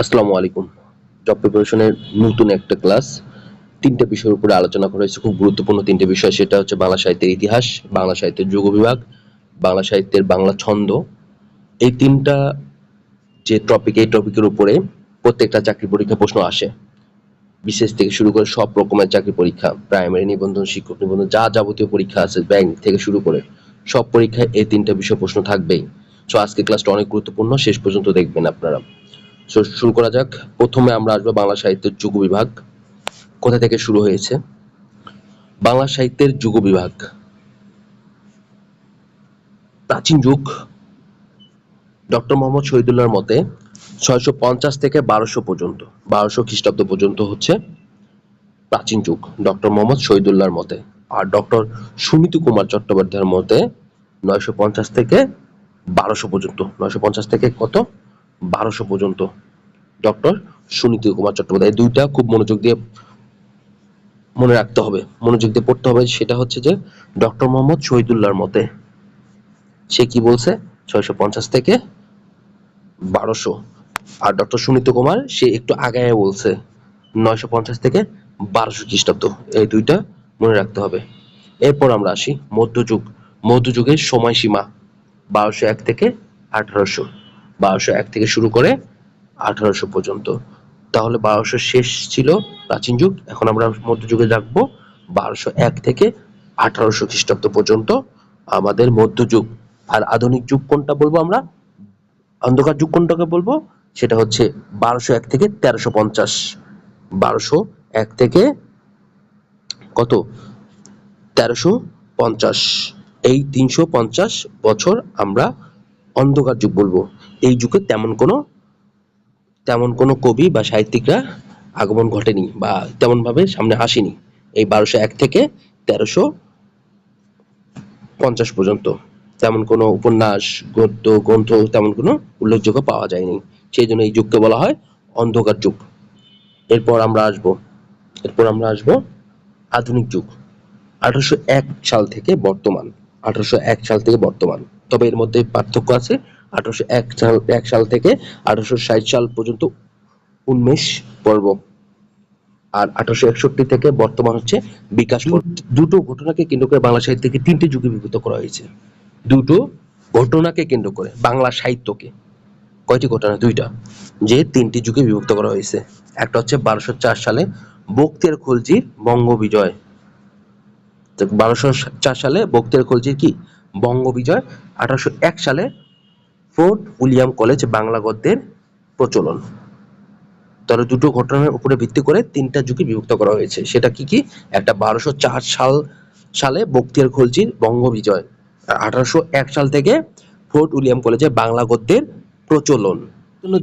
আসসালামু আলাইকুম। জব প্রিপারেশনের নতুন একটা ক্লাস তিনটে বিষয়ের উপরে আলোচনা করা হয়েছে। খুব গুরুত্বপূর্ণ তিনটে বিষয়। সেটা হচ্ছে বাংলা সাহিত্যের ইতিহাস, বাংলা সাহিত্যের যুগ বিভাগ, বাংলা সাহিত্যের বাংলা ছন্দ। এই তিনটা যে টপিক এই টপিকের উপরে প্রত্যেকটা চাকরি পরীক্ষা প্রশ্ন আসে। বিশেষ থেকে শুরু করে সব রকমের চাকরি পরীক্ষা প্রাইমারি নিবন্ধন, শিক্ষক নিবন্ধন, যা যাবতীয় পরীক্ষা আছে ব্যাংক থেকে শুরু করে সব পরীক্ষায় এই তিনটা বিষয় প্রশ্ন থাকবেই। সো আজকে ক্লাসটা অনেক গুরুত্বপূর্ণ। শেষ পর্যন্ত দেখবেন আপনারা। শুরু করা যাক। প্রথমে আমরা আসব বাংলা সাহিত্যের যুগ বিভাগ। কোথা থেকে শুরু হয়েছে? বাংলা সাহিত্যের যুগ বিভাগ। প্রাচীন যুগ। ডক্টর মোহাম্মদ শহীদুল্লাহর মতে ছয়শো পঞ্চাশ থেকে বারোশো পর্যন্ত, বারোশো খ্রিস্টাব্দ পর্যন্ত হচ্ছে প্রাচীন যুগ, ডক্টর মোহাম্মদ শহীদুল্লাহর মতে। আর ডক্টর সুনীতি কুমার চট্টোপাধ্যায়ের মতে নয়শো পঞ্চাশ থেকে বারোশো পর্যন্ত, নয়শো পঞ্চাশ থেকে কত? বারোশো পর্যন্ত। ডক্টর সুনীতি কুমার চট্টোপাধ্যায় দুইটা খুব মনোযোগ দিয়ে মনে রাখতে হবে, মনোযোগ দিয়ে পড়তে হবে। সেটা হচ্ছে যে, ডক্টর মোহাম্মদ শহীদুল্লাহর মতে সে কি বলছে? ছয়শো পঞ্চাশ থেকে বারোশো। আর ডক্টর সুনীত কুমার, সে একটু আগায় বলছে, নয়শো পঞ্চাশ থেকে বারোশো খ্রিস্টাব্দ। এই দুইটা মনে রাখতে হবে। এরপর আমরা আসি মধ্যযুগ। মধ্যযুগের সময়সীমা বারোশো এক থেকে আঠারোশো। বারোশো এক থেকে শুরু করে আঠারোশো পর্যন্ত। তাহলে বারোশো শেষ ছিল প্রাচীন যুগ। এখন আমরা মধ্যযুগে রাখব বারোশো এক থেকে আঠারোশো খ্রিস্টাব্দ পর্যন্ত আমাদের মধ্যযুগ। আর আধুনিক যুগ কোনটা বলব আমরা? অন্ধকার যুগ কোনটাকে বলব? সেটা হচ্ছে বারোশো এক থেকে তেরোশো পঞ্চাশ। বারোশো এক থেকে কত? তেরোশো পঞ্চাশ। এই তিনশো পঞ্চাশ বছর আমরা অন্ধকার যুগ বলব। এই যুগে তেমন কোনো তেমন কোনো কবি বা সাহিত্যিকরা আগমন ঘটেনি বা তেমন ভাবে সামনে আসেনি এই বারোশো এক থেকে তেরোশো পঞ্চাশ পর্যন্ত। তেমন কোনো উপন্যাস, গদ্য, গ্রন্থ তেমন কোনো উল্লেখযোগ্য পাওয়া যায়নি। সেই জন্য এই যুগকে বলা হয় অন্ধকার যুগ। এরপর আমরা আসব, এরপর আমরা আসব আধুনিক যুগ। আঠারোশো এক সাল থেকে বর্তমান, আঠারোশো এক সাল থেকে বর্তমান। তবে এর মধ্যে পার্থক্য আছে। আঠারোশো এক সাল এক সাল থেকে আঠারোশো ষাট সাল পর্যন্ত উন্মেষ পর্ব। আর আঠারোশো একষট্টি থেকে বর্তমান হচ্ছে বিকাশ দুটো ঘটনাকে কেন্দ্র করে বাংলা সাহিত্যকে তিনটি যুগে বিভক্ত করা হয়েছে? দুটো ঘটনাকে কেন্দ্র করে বাংলা সাহিত্যকে। কয়টি ঘটনা? দুইটা। যে তিনটি যুগে বিভক্ত করা হয়েছে। একটা হচ্ছে বারোশো চার সালে বক্তিয়ার খলজির বঙ্গ বিজয়। বারোশো চার সালে বক্তিয়ার খলজির কি? বঙ্গ বিজয়। আঠারোশো এক সালে ফোর্ট উইলিয়াম কলেজ বাংলা গদ্যের প্রচলন। তাহলে দুটো ঘটনার উপরে ভিত্তি করে তিনটা যুগে বিভক্ত করা হয়েছে। সেটা কি কি? একটা বারোশো চার সাল, সালে বক্তিয়ার খলজির বঙ্গ বিজয় আর আঠারোশো এক সাল থেকে ফোর্ট উইলিয়াম কলেজে বাংলা গদ্যের প্রচলন।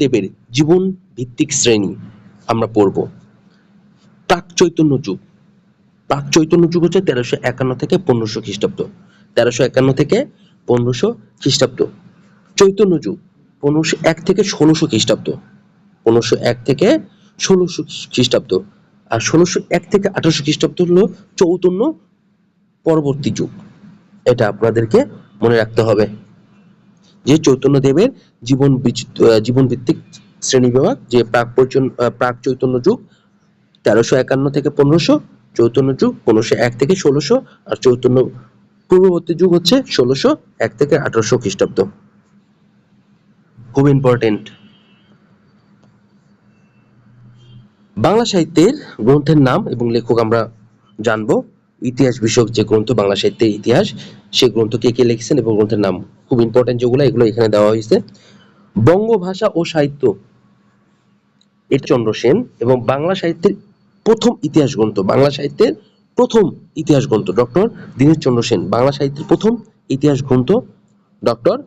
দেবের জীবন ভিত্তিক শ্রেণি আমরা পড়ব। প্রাক চৈতন্য যুগ। প্রাক চৈতন্য যুগ হচ্ছে তেরোশো একান্ন থেকে পনেরোশো খ্রিস্টাব্দ। তেরোশো একান্ন থেকে পনেরোশো খ্রিস্টাব্দ। চৈতন্য যুগ, পনেরোশো এক থেকে ষোলোশো খ্রিস্টাব্দ। পনেরোশো এক থেকে ষোলোশো খ্রিস্টাব্দ। আর ষোলোশো এক থেকে আঠারোশো খ্রিস্টাব্দ হলো চৌতন্য পরবর্তী যুগ। এটা আপনাদেরকে মনে রাখতে হবে। যে চৈতন্য দেবের জীবন জীবন ভিত্তিক শ্রেণি বিভাগ, যে প্রাক প্রাক চৈতন্য যুগ, তেরোশো একান্ন থেকে পনেরোশো, চৈতন্য যুগ, পনেরোশো এক থেকে ষোলোশো, আর চৈতন্য পূর্ববর্তী যুগ হচ্ছে ষোলোশো এক থেকে আঠারোশো খ্রিস্টাব্দ। খুব ইম্পর্টেন্ট বাংলা সাহিত্যের গ্রন্থের নাম এবং লেখক আমরা জানব। ইতিহাস বিষয়ক যে গ্রন্থ, বাংলা সাহিত্যের ইতিহাস সেই গ্রন্থ কে কে লিখেছেন এবং গ্রন্থের নাম খুব ইম্পর্টেন্ট যেগুলো, এগুলো এখানে দেওয়া হয়েছে। বঙ্গভাষা ও সাহিত্য এর চন্দ্র সেন এবং বাংলা সাহিত্যের প্রথম ইতিহাস গ্রন্থ, বাংলা সাহিত্যের প্রথম ইতিহাস গ্রন্থ ডক্টর দীনেশ চন্দ্র সেন। বাংলা সাহিত্যের প্রথম ইতিহাস গ্রন্থ ডক্টর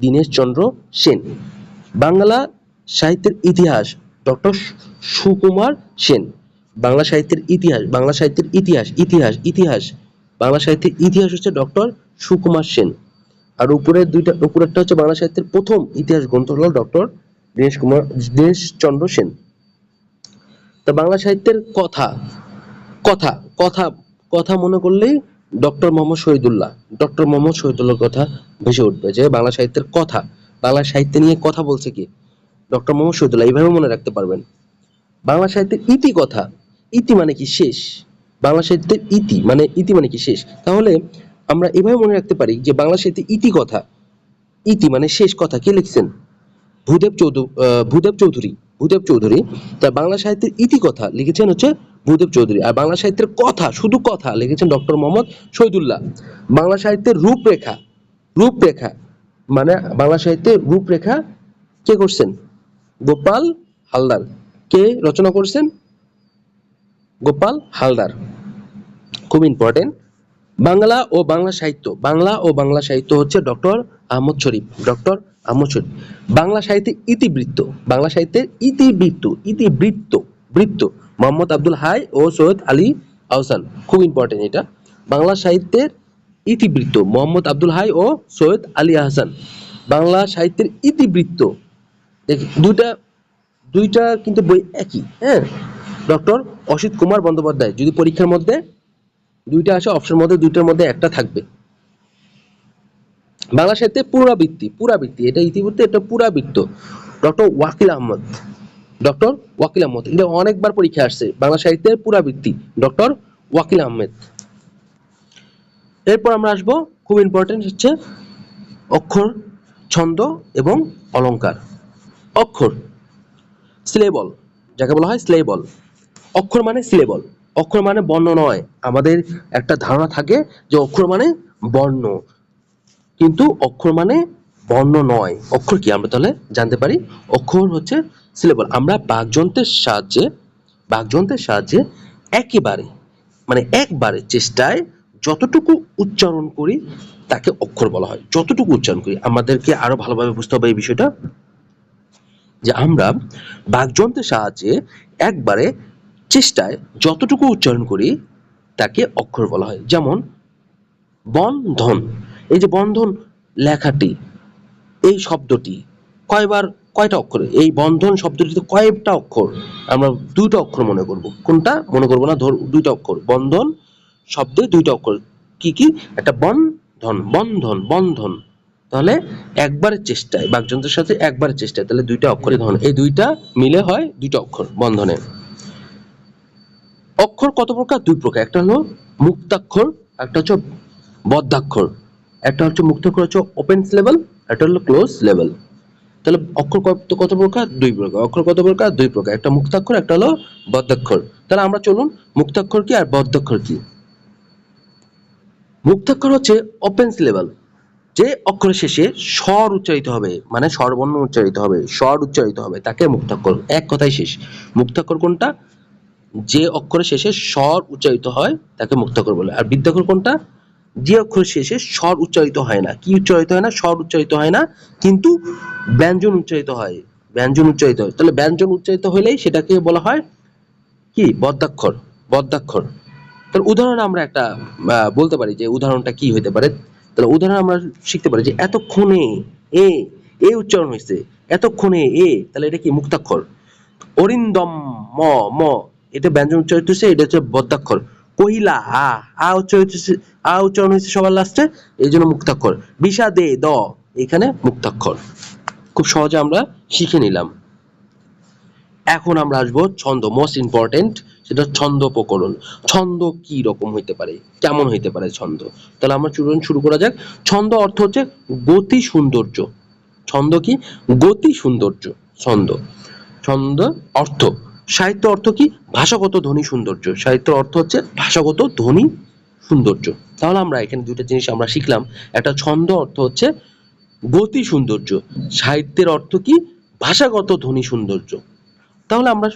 দীনেশ চন্দ্র সেন। বাংলা সাহিত্যের ইতিহাস ডক্টর সুকুমার সেন। বাংলা সাহিত্যের ইতিহাস, বাংলা সাহিত্যের ইতিহাস ইতিহাস ইতিহাস। বাংলা সাহিত্যের ইতিহাস হচ্ছে ডক্টর সুকুমার সেন। আর উপরের দুইটা, উপরেরটা হচ্ছে বাংলা সাহিত্যের প্রথম ইতিহাস গ্রন্থ হল ডক্টর দীনেশ কুমার দীনেশ চন্দ্র সেন। তা বাংলা সাহিত্যের কথা কথা কথা কথা মনে করলেই ডক্টর মোহাম্মদ শহীদুল্লাহ। ডক্টর মোহাম্মদ শহীদুল্লাহর কথা ভেসে উঠবে যে বাংলা সাহিত্যের কথা। বাংলা সাহিত্য নিয়ে কথা বলছে কি? ডক্টর মোহাম্মদ শহীদুল্লাহ, এইভাবে মনে রাখতে পারবেন। বাংলা সাহিত্যের ইতি কথা। ইতি মানে কি শেষ? বাংলা সাহিত্যের ইতি মানে ইতি মানে কি শেষ? তাহলে আমরা এভাবে মনে রাখতে পারি যে বাংলা সাহিত্যের ইতি কথা। ইতি মানে শেষ কথা। কে লিখছেন? ভূদেব চৌধুরী ভূদেব চৌধুরী। ভূদেব চৌধুরী, তার বাংলা সাহিত্যের ইতি কথা লিখেছেন হচ্ছে ভূদেব চৌধুরী। আর বাংলা সাহিত্যের কথা, শুধু কথা লিখেছেন ডক্টর মোহাম্মদ শহীদুল্লাহ। বাংলা সাহিত্যের রূপরেখা রূপরেখা মানে বাংলা সাহিত্যের রূপরেখা কে করছেন? গোপাল হালদার। কে রচনা করছেন? গোপাল হালদার। খুব ইম্পর্টেন্ট বাংলা ও বাংলা সাহিত্য, বাংলা ও বাংলা সাহিত্য হচ্ছে ডক্টর আহমদ শরীফ, ডক্টর শরীফ বাংলা সাহিত্যের ইতিবৃত্ত, বাংলা সাহিত্যের ইতিবৃত্ত ইতিবৃত্ত, বৃত্ত। মোহাম্মদ আব্দুল হাই ও সৈয়দ আলী আহসান, খুব ইম্পর্টেন্ট এটা। বাংলা সাহিত্যের ইতিবৃত্ত, মোহাম্মদ আব্দুল হাই ও সৈয়দ আলী আহসান। বাংলা সাহিত্যের ইতিবৃত্ত, দেখি, দুইটা দুইটা কিন্তু বই একই হ্যাঁ? ডক্টর অসিত কুমার বন্দ্যোপাধ্যায়, যদি পরীক্ষার মধ্যে দুইটা আসে অপশনের মধ্যে দুইটার মধ্যে একটা থাকবে। বাংলা সাহিত্যে পুরাবৃত্তি পুরাবৃত্তি, এটা ইতিবৃত্ত এটা পুরাবৃত্ত। ডক্টর ওয়াকিল আহমদ, ডক্টর ওয়াকিল আহমদ, এটা অনেকবার পরীক্ষা আসছে, বাংলা সাহিত্যের পুরাবৃত্তি, ডক্টর ওয়াকিল আহমেদ। এরপর আমরা আসব, খুব ইম্পর্টেন্ট হচ্ছে অক্ষর, ছন্দ এবং অলংকার। অক্ষর সিলেবল যাকে বলা হয় সিলেবল অক্ষর মানে সিলেবল অক্ষর মানে বর্ণ নয়। আমাদের একটা ধারণা থাকে যে অক্ষর মানে বর্ণ। কিন্তু অক্ষর মানে বর্ণ নয়। অক্ষর কি? আমরা তাহলে জানতে পারি। অক্ষর হচ্ছে সিলেবল আমরা বাকযন্ত্রের সাহায্যে বাকযন্ত্রের সাহায্যে একেবারে মানে একবারে চেষ্টায় যতটুকু উচ্চারণ করি, তাকে অক্ষর বলা হয়। যতটুকু উচ্চারণ করি। আমাদেরকে আরও ভালোভাবে বুঝতে হবে এই বিষয়টা। যে আমরা বাকযন্ত্রের সাহায্যে একবারে চেষ্টায় যতটুকু উচ্চারণ করি, তাকে অক্ষর বলা হয়। যেমন বন্ধন। এই যে বন্ধন লেখাটি, এই শব্দটি কয়বার, কয়টা অক্ষর? এই বন্ধন শব্দটিতে কয়েকটা অক্ষর, আমরা দুইটা অক্ষর মনে করব। কোনটা? মনে করব না, ধর দুইটা অক্ষর। বন্ধন শব্দে দুইটা অক্ষর। কি কি? একটা বন্ধন বন্ধন বন্ধন। তাহলে একবারের চেষ্টায় বাকযন্ত্রের সাথে একবারের চেষ্টায়, তাহলে দুইটা অক্ষরে ধন এই দুইটা মিলে হয় দুইটা অক্ষর বন্ধনে। অক্ষর কত প্রকার? দুই প্রকার। একটা হলো মুক্তাক্ষর, একটা হচ্ছে বদ্ধাক্ষর একটা হচ্ছে মুক্ত মুক্তাক্ষর হচ্ছে ওপেন লেভেল একটা হলো ক্লোজ লেভেল তাহলে অক্ষর কত কত প্রকার? দুই প্রকার। অক্ষর কত প্রকার? দুই প্রকার। একটা মুক্তাক্ষর, একটা হলো বদ্ধাক্ষর তাহলে আমরা চলুন, মুক্তাক্ষর কি আর বদ্ধাক্ষর কি? মুক্তাক্ষর হচ্ছে ওপেন লেভেল যে অক্ষরের শেষে স্বর উচ্চারিত হবে। মানে স্বরবর্ণ উচ্চারিত হবে, স্বর উচ্চারিত হবে, তাকে মুক্তাক্ষর। এক কথাই শেষ। মুক্তাক্ষর কোনটা? যে অক্ষরের শেষে স্বর উচ্চারিত হয়, তাকে মুক্তাক্ষর বলে। আর বিদ্যাক্ষর কোনটা? যে অক্ষরের শেষে স্বর উচ্চারিত হয় না। কি উচ্চারিত হয় না? স্বর উচ্চারিত হয় না, কিন্তু ব্যঞ্জন উচ্চারিত হয়। ব্যঞ্জন উচ্চারিত হয়। তাহলে ব্যঞ্জন উচ্চারিত হলেই সেটাকে বলা হয় কি? বদ্যাক্ষর। বদ্যাক্ষর। তাহলে উদাহরণ আমরা একটা বলতে পারি যে উদাহরণটা কি হতে পারে। তাহলে উদাহরণ আমরা শিখতে পারি যে এতক্ষণে এ এ উচ্চারণ হয়েছে এতক্ষণে এ, তাহলে এটা কি? মুক্তাক্ষর। অরিন্দম ম ম। এটা ব্যঞ্জন উচ্চারিত হচ্ছে এটা হচ্ছে বদ্যাক্ষর। কহিলা আ আ উচ্চারিত হচ্ছে আ উচ্চারণ হয়েছে সবার লাস্টে এই জন্য মুক্তাক্ষর। বিষাদে দ এখানে মুক্তাক্ষর। খুব সহজে আমরা শিখে নিলাম। এখন আমরা আসব ছন্দ মোস্ট ইম্পর্টেন্ট সেটা ছন্দ প্রকরণ ছন্দ কি রকম হইতে পারে? কেমন হইতে পারে ছন্দ? তাহলে আমরা চলুন শুরু করা যাক। ছন্দ অর্থ হচ্ছে গতি সৌন্দর্য। ছন্দ কি? গতি সৌন্দর্য, ছন্দ। ছন্দ অর্থ। সাহিত্য অর্থ কি? ভাষাগত ধ্বনি সৌন্দর্য। সাহিত্য অর্থ হচ্ছে ভাষাগত ধ্বনি সৌন্দর্য। তাহলে আমরা এখানে দুইটা জিনিস আমরা শিখলাম। একটা ছন্দ অর্থ হচ্ছে গতি সৌন্দর্য। সাহিত্যের অর্থ কি? ভাষাগত ধ্বনি সৌন্দর্য। তাহলে আমরা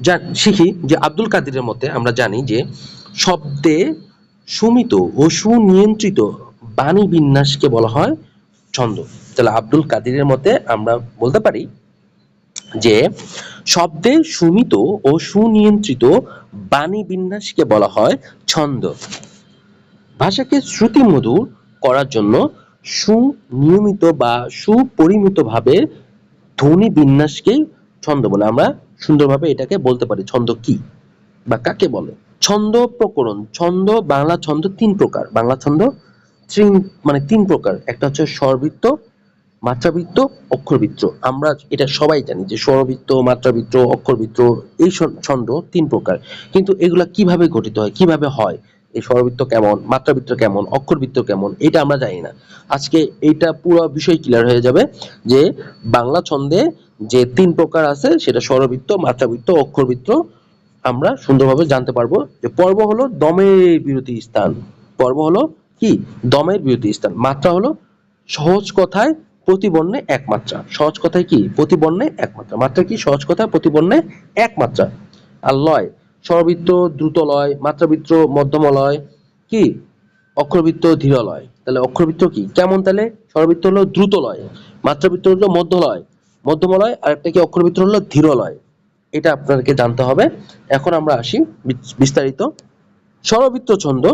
যা শিখি যে আব্দুল কাদিরের মতে আমরা জানি যে শব্দে সুমিত ও সুনিয়ন্ত্রিত বাণী বিন্যাসকে বলা হয় ছন্দ। তাহলে আব্দুল কাদিরের মতে আমরা বলতে পারি যে শব্দে সুমিত ও সুনিয়ন্ত্রিত বাণী বিন্যাসকে বলা হয় ছন্দ। ভাষাকে শ্রুতিমধুর করার জন্য সুনিয়মিত বা সুপরিমিতভাবে ধ্বনি বিন্যাসকেই ছন্দ বলে। আমরা সুন্দরভাবে এটাকে বলতে পারি। ছন্দ কি বা কাকে বলে? ছন্দ প্রকরণ। ছন্দ, বাংলা ছন্দ তিন প্রকার। বাংলা ছন্দ তিন মানে তিন প্রকার। একটা হচ্ছে স্বরবৃত্ত মাত্রাবৃত্ত, অক্ষরবৃত্ত। আমরা এটা সবাই জানি যে স্বরবৃত্ত, মাত্রাবৃত্ত, অক্ষরবৃত্ত, এই ছন্দ তিন প্রকার। কিন্তু এগুলা কীভাবে গঠিত হয়, কীভাবে হয়, এই স্বরবৃত্ত কেমন, মাত্রাবৃত্ত কেমন, অক্ষরবৃত্ত কেমন, এটা আমরা জানি না। আজকে এইটা পুরো বিষয় ক্লিয়ার হয়ে যাবে যে বাংলা ছন্দে যে তিন প্রকার আছে, সেটা স্বরবৃত্ত, মাত্রাবৃত্ত, অক্ষরবৃত্ত, আমরা সুন্দরভাবে জানতে পারব যে পর্ব হলো দমের বিরতি স্থান। পর্ব হলো কি? দমের বিরতি স্থান। মাত্রা হলো সহজ কথায় প্রতিবর্ণে এক মাত্রা সহজ কথায় কি? প্রতিবর্ণে এক মাত্রা মাত্রা কি? সহজ কথায় প্রতিবর্ণে এক মাত্রা আর লয়? স্বরবৃত্ত দ্রুত লয়, মাত্রাবৃত্ত, মধ্যম লয়, কি? অক্ষরবৃত্ত, ধীর লয়। তাহলে অক্ষরবৃত্ত কি? কেমন তাহলে? স্বরবৃত্ত হলো দ্রুত লয়, মাত্রাবৃত্ত হলো মধ্য লয়, মধ্যম লয় আর একটা কি? অক্ষরবৃত্ত হলো ধীর লয়। এটা আপনাদেরকে জানতে হবে। এখন আমরা আসি বিস্তারিত। স্বরবৃত্ত ছন্দ।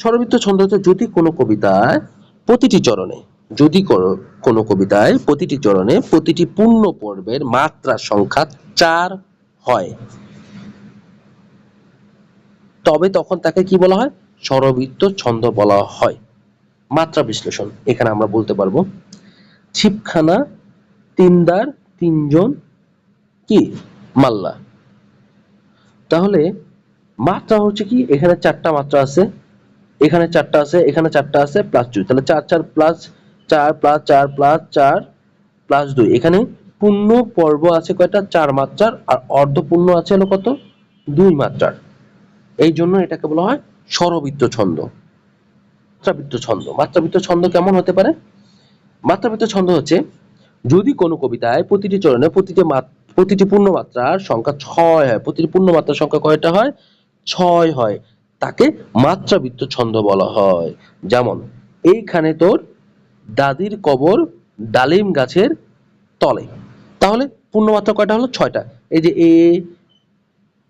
স্বরবৃত্ত ছন্দ হচ্ছে যদি কোনো কবিতায় প্রতিটি চরণে। যদি কোনো- কবিতায় প্রতিটি চরণে প্রতিটি পূর্ণ পর্বের মাত্রা সংখ্যা চার হয়। তবে তখন তাকে কি বলা হয়? স্বরবৃত্ত ছন্দ বলা হয়। মাত্রা বিশ্লেষণ, এখানে আমরা বলতে পারব। ছিপখানা, তিনদার, তিনজন, কি? মাল্লা। তাহলে মাত্রা হচ্ছে কি? এখানে চারটা মাত্রা আছে, এখানে চারটা আছে, এখানে চারটা আছে প্লাস দুই তাহলে চার চার প্লাস চার প্লাস চার প্লাস চার প্লাস দুই। এখানে পূর্ণ পর্ব আছে কয়টা? চার মাত্রার। আর অর্ধপূর্ণ আছে হলো কত? দুই মাত্রার। এই জন্য এটাকে বলা হয় স্বরবৃত্ত ছন্দ। মাত্রাবৃত্ত ছন্দ। মাত্রাবৃত্ত ছন্দ কেমন হতে পারে? মাত্রাবৃত্ত ছন্দ হচ্ছে, যদি কোনো কবিতায় প্রতিটি চরণে প্রতিটি প্রতিটি পূর্ণ মাত্রার সংখ্যা ছয় হয়, প্রতিটি পূর্ণ মাত্রার সংখ্যা কয়টা হয়? ছয় হয়। তাকে মাত্রাবৃত্ত ছন্দ বলা হয়। যেমন, এইখানে তোর দাদির কবর ডালিম গাছের তলে। তাহলে পূর্ণমাত্রা কয়টা হলো? ছয়টা। এই যে এ,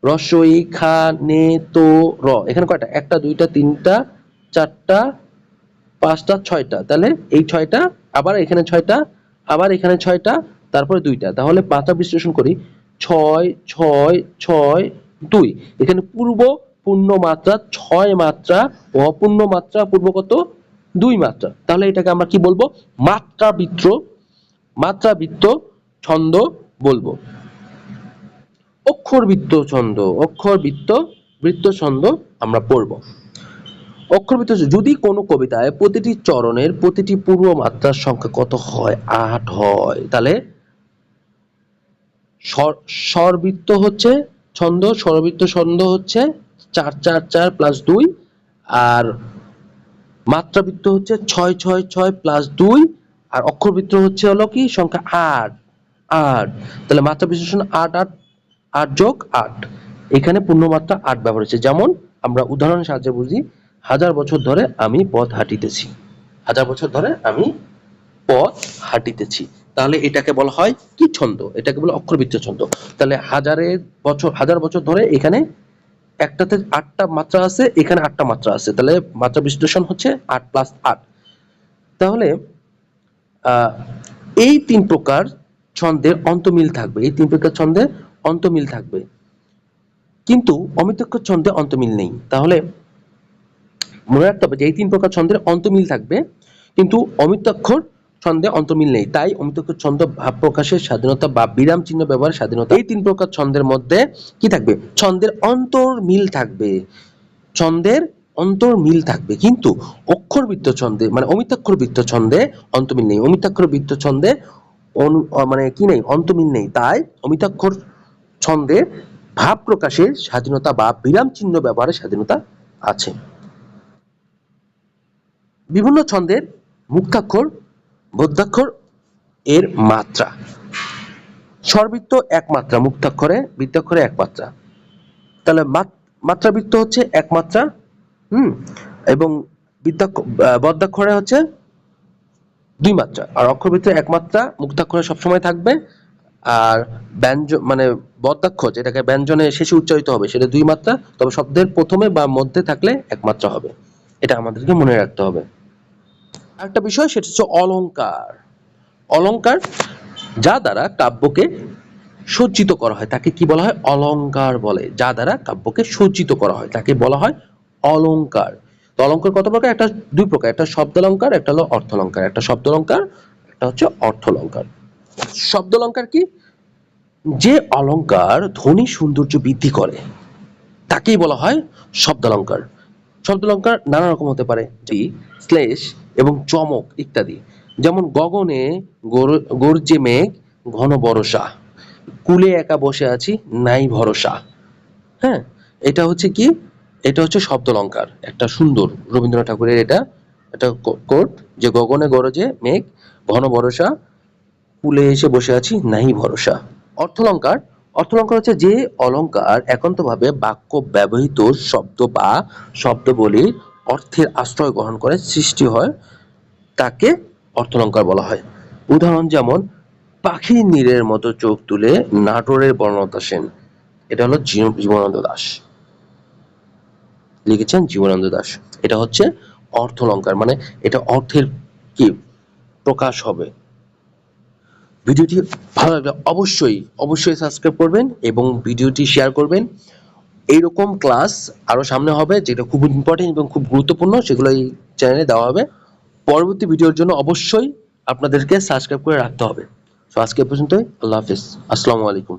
রসই, খা, নে, তো, র, এখানে কয়টা? একটা, দুইটা, তিনটা, চারটা, পাঁচটা, ছয়টা। তাহলে এই ছয়টা, আবার এখানে ছয়টা, আবার এখানে ছয়টা, তারপরে দুইটা। তাহলে মাত্রা বিশ্লেষণ করি। ছয় ছয় ছয়, দুই। এখানে পূর্ব পূর্ণ মাত্রা ছয় মাত্রা অপূর্ণ মাত্রা পূর্ব কত? দুই মাত্রা। তাহলে এটাকে আমরা কি বলব? মাত্রাবৃত্ত মাত্রাবৃত্ত ছন্দ বলব। অক্ষরবৃত্ত ছন্দ, অক্ষরবৃত্ত বৃত্ত ছন্দ আমরা পড়ব। অক্ষরবৃত্ত যদি কোনো কবিতায় প্রতিটি চরণের প্রতিটি পূর্ব মাত্রার সংখ্যা কত হয়? আট হয়। তাহলে স্বর- স্বরবৃত্ত হচ্ছে ছন্দ, স্বরবৃত্ত ছন্দ হচ্ছে চার চার চার প্লাস দুই, আর মাত্রাবৃত্ত হচ্ছে ছয় ছয় ছয় প্লাস দুই, আর অক্ষরবৃত্ত হচ্ছে হলো কি? সংখ্যা আট আট। তাহলে মাত্রা বিশ্লেষণ আট আট আট যোগ আট। এখানে পূর্ণমাত্রা আট ব্যবহার হচ্ছে যেমন আমরা উদাহরণের সাহায্যে বুঝি, হাজার বছর ধরে আমি পথ হাঁটিতেছি। হাজার বছর ধরে আমি পথ হাঁটিতেছি। তাহলে এটাকে বলা হয় কি ছন্দ? এটাকে বলে অক্ষরবৃত্ত ছন্দ। তাহলে হাজারের বছর, হাজার বছর ধরে এখানে একটাতে আটটা মাত্রা আছে, এখানে আটটা মাত্রা আছে। তাহলে মাত্রা বিশ্লেষণ হচ্ছে আট প্লাস আট। তাহলে এই তিন প্রকার ছন্দের অন্তমিল থাকবে। এই তিন প্রকার ছন্দে অন্তমিল থাকবে। কিন্তু অমিতক্ষর ছন্দে অন্তমিল নেই। তাহলে, মনে রাখতে হবে যে এই তিন প্রকার ছন্দের অন্তমিল থাকবে, কিন্তু অমিতাক্ষর ছন্দে অন্তমিল নেই। তাই অমিতাক্ষর ছন্দ ভাব প্রকাশের স্বাধীনতা বা বিরাম চিহ্ন ব্যবহারের স্বাধীনতা, এই তিন প্রকার ছন্দের মধ্যে কি থাকবে? ছন্দের অন্তর্মিল থাকবে। ছন্দের অন্তর্মিল থাকবে। কিন্তু অক্ষরবৃত্ত ছন্দে মানে অমিতাক্ষর বৃত্ত ছন্দে অন্তমিল নেই। অমিতাক্ষর বৃত্ত ছন্দে অনু- মানে কি নেই? অন্তমিল নেই। তাই অমিতাক্ষর ছন্দে ভাব প্রকাশের স্বাধীনতা বা বিরাম চিহ্ন ব্যবহারের স্বাধীনতা আছে। বিভিন্ন ছন্দের মুক্তাক্ষর বদ্যাক্ষর এর মাত্রা। স্বরবৃত্ত এক মাত্রা মুক্তাক্ষরে বৃত্তাক্ষরে এক মাত্রা তাহলে মাত- মাত্রাবৃত্ত হচ্ছে এক মাত্রা হুম? এবং বদ্যাক্ষরে হচ্ছে দুই মাত্রা আর অক্ষরবৃত্ত এক মাত্রা মুক্তাক্ষরে সবসময় থাকবে। আর ব্যঞ্জন মানে বদ্যাক্ষর যেটাকে ব্যঞ্জনে শেষে উচ্চারিত হবে, সেটা দুই মাত্রা তবে শব্দের প্রথমে বা মধ্যে থাকলে এক মাত্রা হবে। এটা আমাদেরকে মনে রাখতে হবে। আরেকটা বিষয়, সেটা হচ্ছে অলংকার। অলংকার যা দ্বারা কাব্যকে সজ্জিত করা হয়, তাকে কি বলা হয়? অলংকার বলে। যা দ্বারা কাব্যকে সজ্জিত করা হয়, তাকে বলা হয় অলংকার। তো অলংকার কত প্রকার? একটা দুই প্রকার, একটা শব্দ অলংকার একটা হলো অর্থ অলংকার একটা শব্দ অলংকার এটা হচ্ছে অর্থলঙ্কার শব্দলঙ্কার কি? যে অলংকার ধ্বনি সৌন্দর্য বৃদ্ধি করে, তাকেই বলা হয় শব্দালঙ্কার শব্দালঙ্কার নানা রকম হতে পারে শ্লেষ এবং চমক ইত্যাদি। যেমন গগনে গর- গর্জে মেঘ, ঘন বরষা। কুলে একা বসে আছি, নাই ভরসা। হ্যাঁ এটা হচ্ছে কি? এটা হচ্ছে শব্দলঙ্কার, একটা সুন্দর। রবীন্দ্রনাথ ঠাকুরের এটা, একটা কোট যে গগনে গরজে মেঘ, ঘন ভরসা কুলে এসে বসে আছি, নাই ভরসা। অর্থলঙ্কার অর্থলঙ্কার হচ্ছে যে অলংকার একান্তভাবে বাক্য ব্যবহৃত শব্দ বা শব্দ শব্দবলীর অর্থের আশ্রয় গ্রহণ করে সৃষ্টি হয়, তাকে অর্থলঙ্কার বলা হয়। উদাহরণ যেমন, পাখির নীরের মতো চোখ তুলে নাটোরের বর্ণতা সেন। এটা হলো জীব- জীবনানন্দ দাস। লিখেছেন জীবনানন্দ দাস। এটা হচ্ছে অর্থলঙ্কার মানে এটা অর্থের কি? প্রকাশ হবে। ভিডিওটি ভালো লাগলে অবশ্যই অবশ্যই সাবস্ক্রাইব করবেন এবং ভিডিওটি শেয়ার করবেন। এইরকম ক্লাস আরও সামনে হবে, যেটা খুব ইম্পর্টেন্ট এবং খুব গুরুত্বপূর্ণ, সেগুলো এই চ্যানেলে দেওয়া হবে। পরবর্তী ভিডিওর জন্য অবশ্যই আপনাদেরকে সাবস্ক্রাইব করে রাখতে হবে। তো আজকে পর্যন্তই, আল্লাহ হাফিজ। আসসালামু আলাইকুম।